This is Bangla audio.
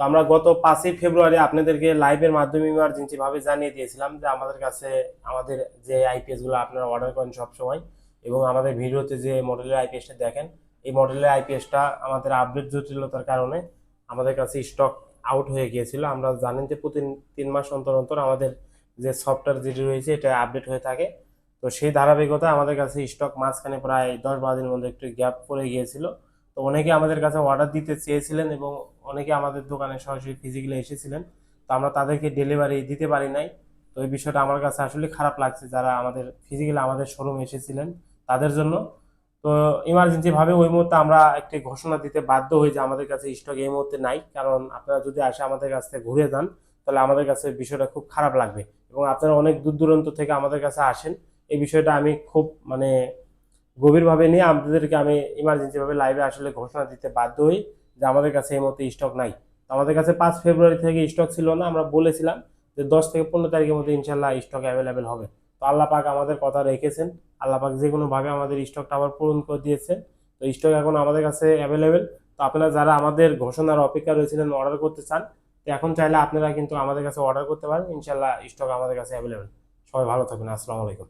তো আমরা গত পাঁচই ফেব্রুয়ারি আপনাদেরকে লাইভের মাধ্যমে ইমার্জেন্সি ভাবে জানিয়ে দিয়েছিলাম যে আমাদের কাছে আমাদের যে আইপিএসগুলো আপনারা অর্ডার করেন সব সময় এবং আমাদের ভিডিওতে যে মডেলের আইপিএসটা দেখেন, এই মডেলের আইপিএসটা আমাদের আপডেট জটিলতার কারণে আমাদের কাছে স্টক আউট হয়ে গিয়েছিল। আমরা জানেন যে প্রতি তিন মাস অন্তর অন্তর আমাদের যে সফটওয়্যার যেটি রয়েছে এটা আপডেট হয়ে থাকে। তো সেই ধারাবাহিকতা আমাদের কাছে স্টক মাঝখানে প্রায় দশ বারো দিনের মধ্যে একটু গ্যাপ পড়ে গিয়েছিল। তো অনেকে আমাদের কাছে অর্ডার দিতে চেয়েছিলেন এবং অনেকে আমাদের দোকানে সরাসরি ফিজিক্যালি এসেছিলেন, তো আমরা তাদেরকে ডেলিভারি দিতে পারি নাই। তো এই বিষয়টা আমার কাছে আসলে খারাপ লাগছে যারা আমাদের ফিজিক্যালি আমাদের শোরুমে এসেছিলেন তাদের জন্য। তো ইমার্জেন্সি ভাবে ওই মুহূর্তে আমরা একটি ঘোষণা দিতে বাধ্য হই যে আমাদের কাছে স্টক এই মুহূর্তে নাই, কারণ আপনারা যদি আসে আমাদের কাছ থেকে ঘুরে যান, তাহলে আমাদের কাছে বিষয়টা খুব খারাপ লাগবে। এবং আপনারা অনেক দূর দূরান্ত থেকে আমাদের কাছে আসেন, এই বিষয়টা আমি খুব মানে গভীরভাবে নিয়ে আপনাদেরকে আমি ইমার্জেন্সি ভাবে লাইভে আসলে ঘোষণা দিতে বাধ্য হই। যে আমাদের কাছে এই মুহূর্তে স্টক নাই। তো আমাদের কাছে পাঁচ ফেব্রুয়ারি থেকে স্টক ছিল না, আমরা বলেছিলাম যে দশ থেকে পনেরো তারিখের মধ্যে ইনশাল্লাহ স্টক অ্যাভেলেবেল হবে। তো আল্লাহ পাক আমাদের কথা রেখেছেন। আল্লাহ পাক যে কোনো ভাবে আমাদের স্টকটা আবার পূরণ করে দিয়েছে তো স্টক এখন আমাদের কাছে অ্যাভেলেবেল তো আপনারা যারা আমাদের ঘোষণার অপেক্ষা রয়েছিলেন অর্ডার করতে চান, তো এখন চাইলে আপনারা কিন্তু আমাদের কাছে অর্ডার করতে পারেন। ইনশাল্লাহ স্টক আমাদের কাছে অ্যাভেলেবেল সবাই ভালো থাকবেন। আসসালামু আলাইকুম।